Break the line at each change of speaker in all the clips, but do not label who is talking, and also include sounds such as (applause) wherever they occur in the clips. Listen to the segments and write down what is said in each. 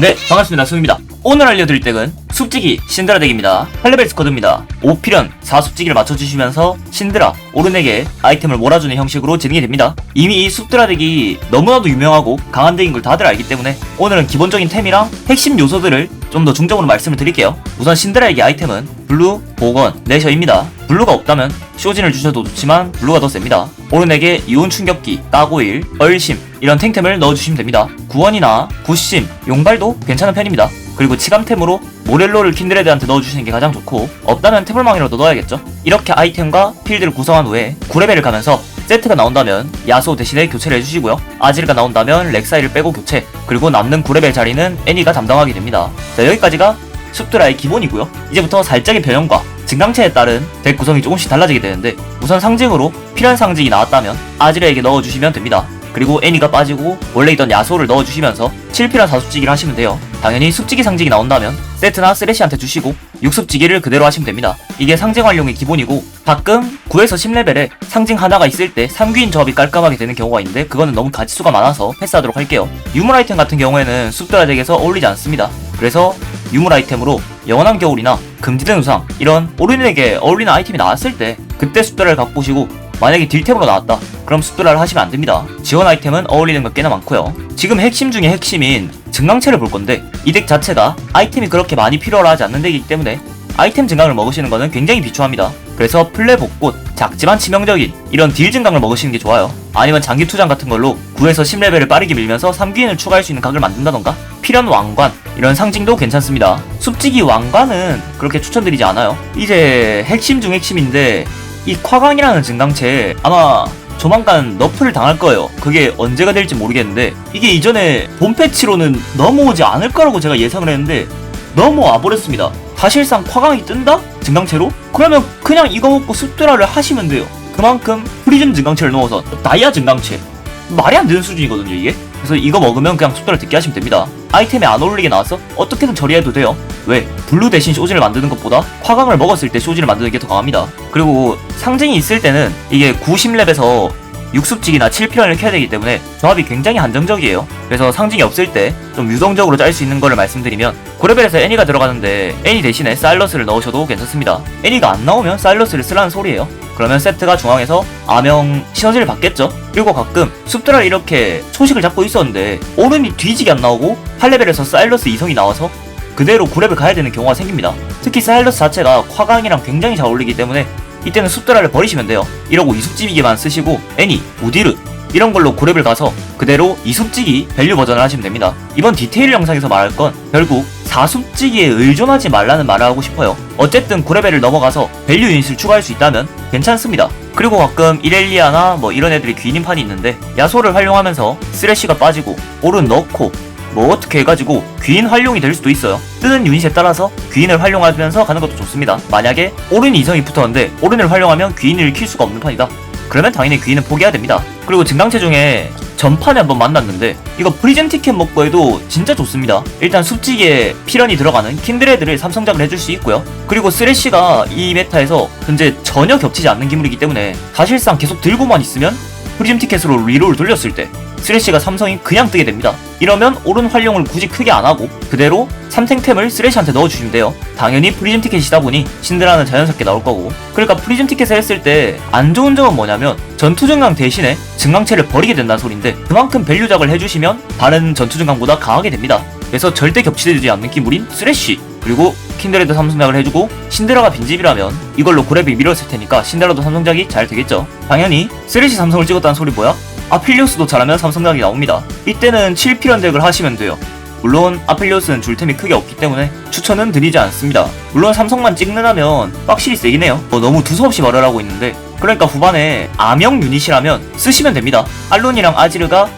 네, 반갑습니다. 수입니다. 오늘 알려드릴 덱은 숲지기 신드라 덱입니다. 8레벨 스쿼드입니다. 5필연 4숲지기를 맞춰주시면서 신드라, 오른에게 아이템을 몰아주는 형식으로 진행이 됩니다. 이미 이 숲드라 덱이 너무나도 유명하고 강한 덱인 걸 다들 알기 때문에 오늘은 기본적인 템이랑 핵심 요소들을 좀 더 중점으로 말씀을 드릴게요. 우선 신드라에게 아이템은 블루, 보건, 내셔입니다. 블루가 없다면 쇼진을 주셔도 좋지만 블루가 더 셉니다. 오른에게 이온 충격기, 따고일, 얼심 이런 탱템을 넣어주시면 됩니다. 구원이나 구심, 용발도 괜찮은 편입니다. 그리고 치감템으로 모렐로를 킨드레드한테 넣어주시는 게 가장 좋고 없다면 태블망이라도 넣어야겠죠. 이렇게 아이템과 필드를 구성한 후에 9레벨을 가면서 세트가 나온다면 야소 대신에 교체를 해주시고요. 아지르가 나온다면 렉사이를 빼고 교체 그리고 남는 9레벨 자리는 애니가 담당하게 됩니다. 자 여기까지가 숲드라의 기본이고요. 이제부터 살짝의 변형과 증강체에 따른 덱 구성이 조금씩 달라지게 되는데 우선 상징으로 필연 상징이 나왔다면 아지르에게 넣어주시면 됩니다. 그리고 애니가 빠지고 원래 있던 야소를 넣어주시면서 7필연 4숲지기를 하시면 돼요. 당연히 숲지기 상징이 나온다면 세트나 쓰레쉬한테 주시고 6숲지기를 그대로 하시면 됩니다. 이게 상징 활용의 기본이고 가끔 9에서 10레벨에 상징 하나가 있을 때 3귀인 조합이 깔끔하게 되는 경우가 있는데 그거는 너무 가지수가 많아서 패스하도록 할게요. 유물 아이템 같은 경우에는 숲드라 덱에서 어울리지 않습니다. 그래서 유물 아이템으로 영원한 겨울이나 금지된 우상 이런 오른에게 어울리는 아이템이 나왔을 때 그때 숲드라를 갖고 오시고 만약에 딜템으로 나왔다 그럼 숲드라를 하시면 안 됩니다. 지원 아이템은 어울리는 것 꽤나 많고요. 지금 핵심 중에 핵심인 증강체를 볼 건데 이 덱 자체가 아이템이 그렇게 많이 필요하지 않는 덱이기 때문에 아이템 증강을 먹으시는 것은 굉장히 비추합니다. 그래서 플레 복꽃, 작지만 치명적인 이런 딜 증강을 먹으시는 게 좋아요. 아니면 장기 투장 같은 걸로 9에서 10레벨을 빠르게 밀면서 3귀인을 추가할 수 있는 각을 만든다던가 필연 왕관 이런 상징도 괜찮습니다. 숲지기 왕관은 그렇게 추천드리지 않아요. 이제 핵심 중 핵심인데 이 콰강이라는 증강체 아마 조만간 너프를 당할 거예요. 그게 언제가 될지 모르겠는데 이게 이전에 본 패치로는 넘어오지 않을 거라고 제가 예상을 했는데 넘어와 버렸습니다. 사실상 콰강이 뜬다? 증강체로? 그러면 그냥 이거 먹고 숲드라를 하시면 돼요. 그만큼 프리즘 증강체를 넣어서 다이아 증강체 말이 안 되는 수준이거든요 이게 그래서 이거 먹으면 그냥 숲드라 듣게 하시면 됩니다. 아이템에 안 어울리게 나와서 어떻게든 처리해도 돼요. 왜? 블루 대신 쇼진을 만드는 것보다 화강을 먹었을 때 쇼진을 만드는 게 더 강합니다. 그리고 상징이 있을 때는 이게 90렙에서 6숲직이나 7필연을 켜야 되기 때문에 조합이 굉장히 한정적이에요. 그래서 상징이 없을 때 좀 유동적으로 짤 수 있는 거를 말씀드리면 고레벨에서 애니가 들어가는데 애니 대신에 사일러스를 넣으셔도 괜찮습니다. 애니가 안 나오면 사일러스를 쓰라는 소리예요. 그러면 세트가 중앙에서 아명 시너지를 받겠죠? 그리고 가끔 숲드라를 이렇게 초식을 잡고 있었는데 오른이 뒤지게 안 나오고 8레벨에서 사일러스 이성이 나와서 그대로 9렙을 가야 되는 경우가 생깁니다. 특히 사일러스 자체가 화강이랑 굉장히 잘 어울리기 때문에 이때는 숲드라를 버리시면 돼요 이러고 이숙지기만 쓰시고 애니, 우디르 이런 걸로 고렙을 가서 그대로 이숙지기 밸류 버전을 하시면 됩니다. 이번 디테일 영상에서 말할 건 결국 4숙지기에 의존하지 말라는 말을 하고 싶어요. 어쨌든 고레벨을 넘어가서 밸류 유닛을 추가할 수 있다면 괜찮습니다. 그리고 가끔 이렐리아나 뭐 이런 애들이 귀인판이 있는데 야소를 활용하면서 쓰레쉬가 빠지고 오른 넣고 뭐 어떻게 해가지고 귀인 활용이 될 수도 있어요. 뜨는 유닛에 따라서 귀인을 활용하면서 가는 것도 좋습니다. 만약에 오른 이성이 붙었는데 오른을 활용하면 귀인을 킬 수가 없는 판이다. 그러면 당연히 귀인은 포기해야 됩니다. 그리고 증강체 중에 전판에 한번 만났는데 이거 프리즌 티켓 먹고 해도 진짜 좋습니다. 일단 숲지기에 필연이 들어가는 킨드레드를 삼성작을 해줄 수 있고요. 그리고 쓰레쉬가 이 메타에서 현재 전혀 겹치지 않는 기물이기 때문에 사실상 계속 들고만 있으면 프리즘 티켓으로 리롤을 돌렸을 때 쓰레쉬가 삼성이 그냥 뜨게 됩니다. 이러면 오른 활용을 굳이 크게 안 하고 그대로 삼탱템을 쓰레쉬한테 넣어주시면 돼요. 당연히 프리즘 티켓이다 보니 신드라는 자연스럽게 나올 거고 그러니까 프리즘 티켓을 했을 때 안 좋은 점은 뭐냐면 전투 증강 대신에 증강체를 버리게 된다는 소린데 그만큼 밸류작을 해주시면 다른 전투 증강보다 강하게 됩니다. 그래서 절대 겹치지 않는 기물인 쓰레쉬 그리고 킨드레드 삼성작을 해주고 신드라가 빈집이라면 이걸로 고렙이 밀었을 테니까 신드라도 삼성작이 잘 되겠죠. 당연히 쓰레쉬 삼성을 찍었다는 소리 뭐야? 아필리오스도 잘하면 삼성작이 나옵니다. 이때는 7필연 덱을 하시면 돼요. 물론 아필리오스는 줄템이 크게 없기 때문에 추천은 드리지 않습니다. 물론 삼성만 찍는다면 확실히 세긴 해요. 뭐 너무 두서없이 말을 하고 있는데 그러니까 후반에 아명 유닛이라면 쓰시면 됩니다. 알론이랑 아지르가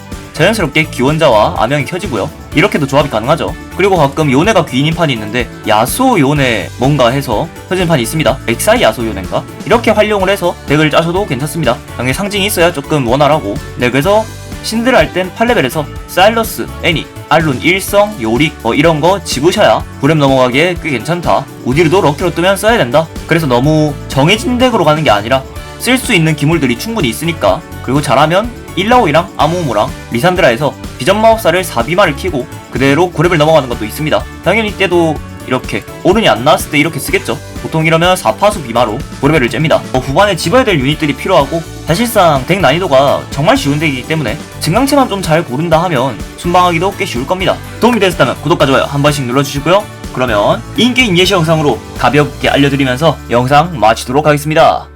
자연스럽게 기원자와 아명이 켜지고요. 이렇게도 조합이 가능하죠. 그리고 가끔 요네가 귀인인 판이 있는데 야수 요네 뭔가 해서 켜진 판이 있습니다. 엑사이 야수 요네인가? 이렇게 활용을 해서 덱을 짜셔도 괜찮습니다. 당연히 상징이 있어야 조금 원활하고 네 그래서 신드를 할땐 8레벨에서 사일러스, 애니, 알룬, 일성, 요릭 뭐 이런 거 집으셔야 9렙 넘어가기에 꽤 괜찮다. 우디르도 럭키로 뜨면 써야 된다. 그래서 너무 정해진 덱으로 가는 게 아니라 쓸 수 있는 기물들이 충분히 있으니까 그리고 잘하면 일라오이랑 아무모랑 리산드라에서 비전 마법사를 4비마를 키고 그대로 9렙을 넘어가는 것도 있습니다. 당연히 이때도 이렇게 오른이 안 나왔을 때 이렇게 쓰겠죠. 보통 이러면 4파수 비마로 9레벨을 잽니다. 어, 후반에 집어야 될 유닛들이 필요하고 사실상 덱 난이도가 정말 쉬운 덱이기 때문에 증강체만 좀 잘 고른다 하면 순방하기도 꽤 쉬울 겁니다. 도움이 되셨다면 구독과 좋아요 한 번씩 눌러주시고요. 그러면 인게임 예시 영상으로 가볍게 알려드리면서 영상 마치도록 하겠습니다.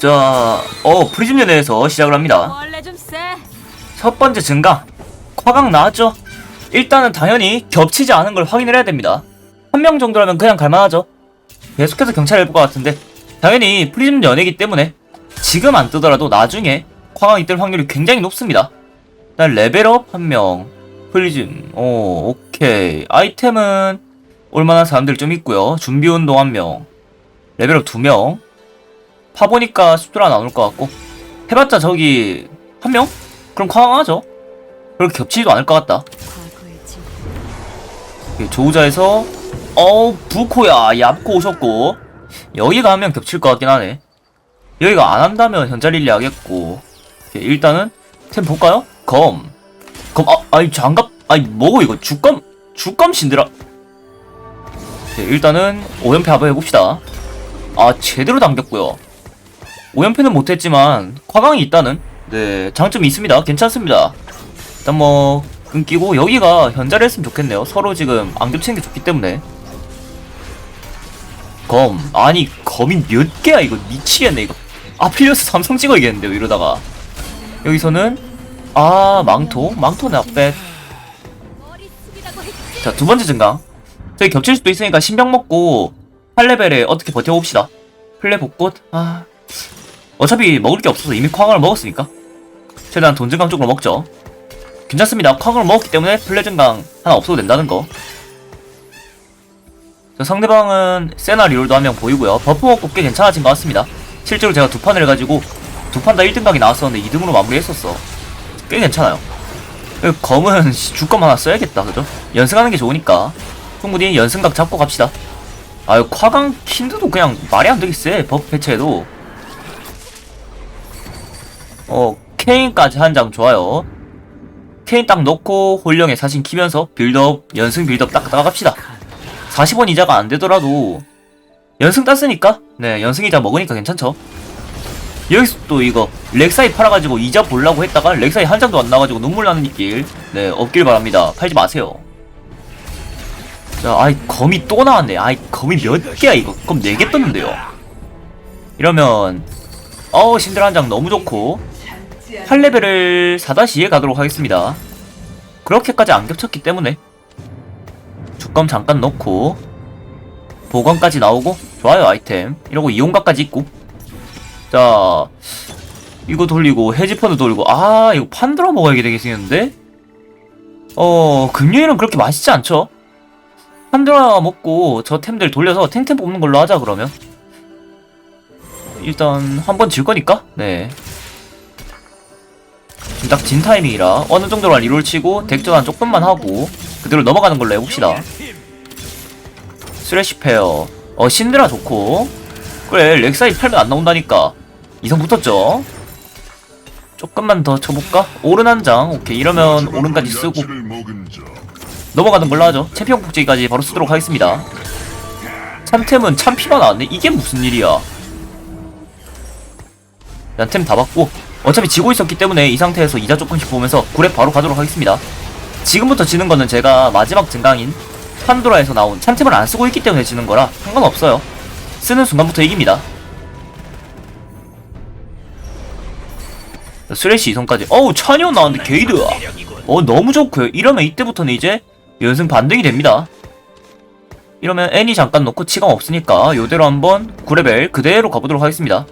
자, 어, 프리즘 연애에서 시작을 합니다. 첫 번째 증강. 과강 나왔죠? 일단은 당연히 겹치지 않은 걸 확인을 해야 됩니다. 한 명 정도라면 그냥 갈만하죠. 계속해서 경찰을 볼 것 같은데 당연히 프리즘 연애기 때문에 지금 안 뜨더라도 나중에 과강이 뜰 확률이 굉장히 높습니다. 일단 레벨업 한 명. 프리즘. 오, 오케이. 아이템은 올만한 사람들 좀 있고요. 준비 운동 한 명. 레벨업 두 명. 파보니까 숫자가 나올 것 같고. 해봤자 저기 한 명? 그럼 과강하죠. 그렇게 겹치지도 않을 것 같다. 조우자에서 어우 부코야 얇고 오셨고. 여기가 하면 겹칠 것 같긴 하네. 여기가 안 한다면 현자릴리 하겠고. 일단은 템 볼까요? 검. 검, 아, 아이 장갑 아이 뭐고 이거? 주검 주검 신드라. 일단은 오연패 한번 해봅시다. 아 제대로 당겼고요 오연패는 못했지만 과강이 있다는 네. 장점이 있습니다. 괜찮습니다. 일단 뭐 끊기고 여기가 현자를 했으면 좋겠네요. 서로 지금 안 겹치는 게 좋기 때문에. 검. 아니 검이 몇 개야? 이거 미치겠네. 이거. 아필리어스 삼성 찍어야겠는데요 이러다가. 여기서는 아 망토. 망토 나빼
머리 숙이라고 했지.
자두 번째 증강. 저기 겹칠 수도 있으니까 신병 먹고 8레벨에 어떻게 버텨봅시다. 플레 복꽃 아 어차피 먹을 게 없어서 이미 쾅을 먹었으니까. 최대한 돈 증강 쪽으로 먹죠. 괜찮습니다. 쾅을 먹었기 때문에 플레 증강 하나 없어도 된다는 거. 자, 상대방은 세나 리올도 한 명 보이고요. 버프 먹고 꽤 괜찮아진 것 같습니다. 실제로 제가 두 판을 해가지고 두 판 다 1등 각이 나왔었는데 2등으로 마무리했었어. 꽤 괜찮아요. 그 검은 (laughs) 씨, 주검 하나 써야겠다 그죠? 연승하는 게 좋으니까. 충분히 연승각 잡고 갑시다. 아유 콰강 킨드도 그냥 말이 안 되겠어 버프 패치해도 어 케인까지 한 장 좋아요 케인 딱 넣고 홀령에 사진 키면서 빌드업 연승 빌드업 딱 나갑시다 40원 이자가 안 되더라도 연승 땄으니까 네 연승 이자 먹으니까 괜찮죠 여기서 또 이거 렉사이 팔아가지고 이자 보려고 했다가 렉사이 한 장도 안 나가지고 눈물 나는 길, 네 없길 바랍니다. 팔지 마세요. 자, 아이 검이 또 나왔네. 아이 검이 몇 개야 이거? 검 4개 떴는데요. 이러면 어우 신들 한 장 너무 좋고 8레벨을 4-2에 가도록 하겠습니다. 그렇게까지 안 겹쳤기 때문에. 주검 잠깐 넣고 보관까지 나오고 좋아요 아이템. 이러고 이용가까지 있고. 자 이거 돌리고 해지펀드 돌리고. 아 이거 판들어 먹어야 되게 생겼는데? 어 금요일은 그렇게 맛있지 않죠? 판들어 먹고 저 템들 돌려서 탱템 뽑는 걸로 하자 그러면. 일단 한 번 질 거니까? 네 딱 진 타이밍이라 어느 정도만 리롤 치고 덱전환 조금만 하고 그대로 넘어가는 걸로 해봅시다. 스레시 페어. 어 신드라 좋고. 그래 렉사이 팔면 안 나온다니까. 이성 붙었죠? 조금만 더 쳐볼까? 오른 한 장. 오케이 이러면 오른까지 쓰고 넘어가는 걸로 하죠. 챔피언 복제기까지 바로 쓰도록 하겠습니다. 참템은 참피가 나왔네. 이게 무슨 일이야? 난 템 다 받고 어차피 지고 있었기 때문에 이 상태에서 이자 조금씩 보면서 구랩 바로 가도록 하겠습니다. 지금부터 지는 거는 제가 마지막 증강인 판도라에서 나온 참템을 안 쓰고 있기 때문에 지는 거라 상관없어요. 쓰는 순간부터 이깁니다. 스레시 이성까지. 어우 찬이온 나왔는데 게이드. 어 너무 좋고요. 이러면 이때부터는 이제 연승 반등이 됩니다. 이러면 애니 잠깐 놓고 치감 없으니까 요대로 한번 9레벨 그대로 가보도록 하겠습니다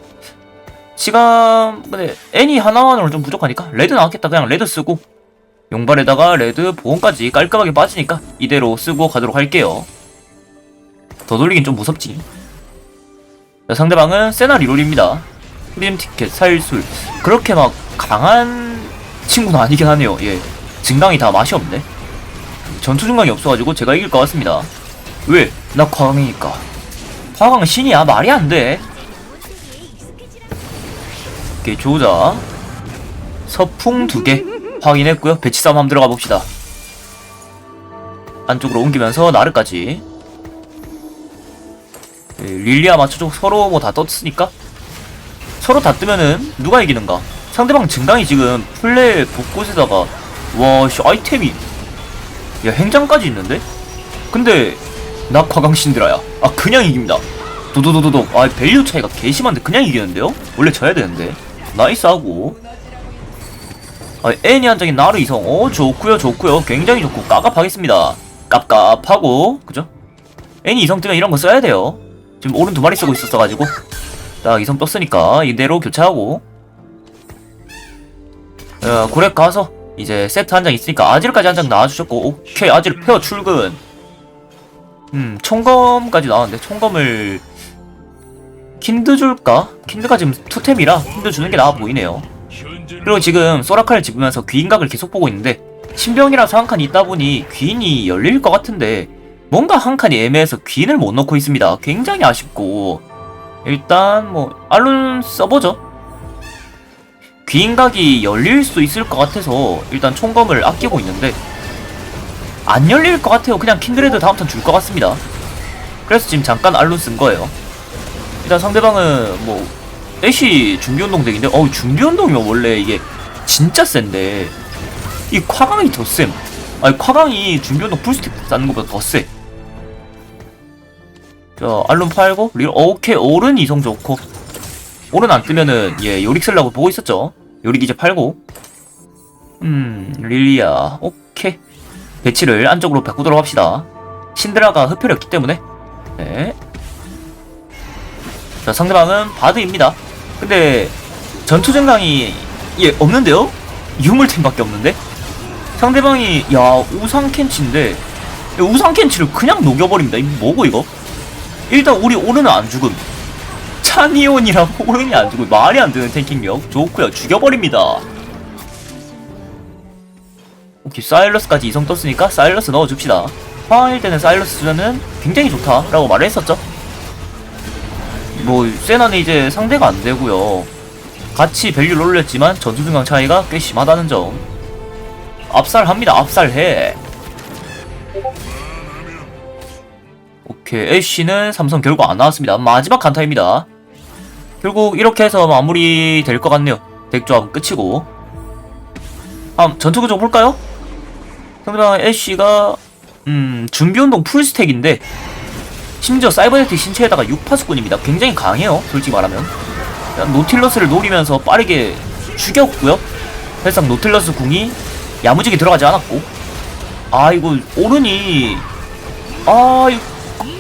치감 근데 애니 하나만으로 좀 부족하니까 레드 나왔겠다. 그냥 레드 쓰고. 용발에다가 레드 보온까지 깔끔하게 빠지니까 이대로 쓰고 가도록 할게요. 더 돌리긴 좀 무섭지. 자, 상대방은 세나 리롤입니다. 프리즘 티켓, 살술. 그렇게 막 강한 친구는 아니긴 하네요. 예. 증강이 다 맛이 없네. 전투 증강이 없어가지고 제가 이길 것 같습니다. 왜? 나 과강이니까. 과강 신이야? 말이 안돼 오케이 조자 서풍 두 개 확인했고요. 배치 싸움 한번 들어가 봅시다. 안쪽으로 옮기면서 나르까지. 예, 릴리아 맞춰주고 서로 뭐 다 떴으니까 서로 다 뜨면은 누가 이기는가? 상대방 증강이 지금 플레이 곳곳에다가 와씨 아이템이 야 행장까지 있는데? 근데 나 과강 신드라야. 아 그냥 이깁니다. 도도도도도 아 밸류 차이가 개심한데 그냥 이기는데요? 원래 져야 되는데 나이스하고. 아 애니 한장인 나르 이성. 어 좋구요 좋구요. 굉장히 좋고. 까깝하겠습니다. 깝깝하고. 그죠? 애니 이성 뜨면 이런 거 써야 돼요. 지금 오른 두 마리 쓰고 있었어가지고. 딱 이성 떴으니까 이대로 교체하고. 어, 고렉 가서 이제 세트 한 장 있으니까 아지르까지 한 장 나와주셨고. 오케이 아지르 페어 출근. 음 총검까지 나왔는데 총검을 킨드 줄까? 킨드가 지금 투템이라 킨드 주는 게 나아 보이네요. 그리고 지금 소라카를 집으면서 귀인각을 계속 보고 있는데 신병이라서 한 칸이 있다 보니 귀인이 열릴 것 같은데 뭔가 한 칸이 애매해서 귀인을 못 넣고 있습니다. 굉장히 아쉽고. 일단 뭐 알룬 써보죠? 귀인각이 열릴 수 있을 것 같아서 일단 총검을 아끼고 있는데 안 열릴 것 같아요. 그냥 킨드레드 다음 턴 줄 것 같습니다. 그래서 지금 잠깐 알룬 쓴 거예요 일단 상대방은 뭐 애쉬 준비운동 덱인데 어우 준비운동이면 원래 이게 진짜 센데. 이 콰강이 더쌤. 아니 콰강이 준비운동 풀스틱 쌓는 것보다 더세 자 알룬 팔고 리 오케이 오른 이성 좋고. 오른 안 뜨면은 예 요릭 쓰려고 보고 있었죠. 요릭 이제 팔고. 음 릴리아 오케이. 배치를 안쪽으로 바꾸도록 합시다. 신드라가 흡혈이 없기 때문에. 네. 자 상대방은 바드입니다. 근데 전투 증강이 예 없는데요? 유물템밖에 없는데? 상대방이 야 우상 캔치인데 야, 우상 캔치를 그냥 녹여버립니다. 이거 뭐고 이거? 일단 우리 오른은 안 죽음. 차니온이랑 오른이 안 죽음. 말이 안 되는 탱킹력. 좋고요. 죽여버립니다. 오케이 사일러스까지 이성 떴으니까 사일러스 넣어줍시다. 화일 때는 사일러스 주면은 굉장히 좋다라고 말을 했었죠 뭐 세나는 이제 상대가 안 되고요. 같이 밸류를 올렸지만 전투 중강 차이가 꽤 심하다는 점. 압살합니다. 압살해. 오케이 애쉬는 삼성 결국 안 나왔습니다. 마지막 간타입니다. 결국 이렇게 해서 마무리 될 것 같네요. 덱 조합 끝이고. 다음 전투 구조 볼까요? 상대방 애쉬가 음 준비운동 풀스택인데 심지어 사이버네틱 신체에다가 6파수꾼입니다. 굉장히 강해요. 솔직히 말하면. 노틸러스를 노리면서 빠르게 죽였고요. 사실상 노틸러스 궁이 야무지게 들어가지 않았고. 아 이거 오른이 아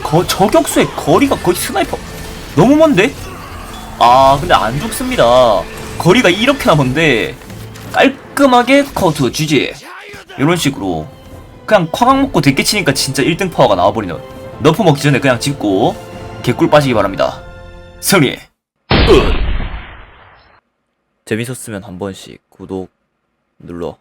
거, 저격수의 거리가 거의 스나이퍼 너무 먼데? 아 근데 안 죽습니다. 거리가 이렇게나 먼데 깔끔하게 커트 GG 이런 식으로 그냥 콱 먹고 대깨 치니까 진짜 1등 파워가 나와버리는 너프 먹기 전에 그냥 짚고 개꿀 빠지기 바랍니다. 승리! 끝! 재밌었으면 한 번씩 구독 눌러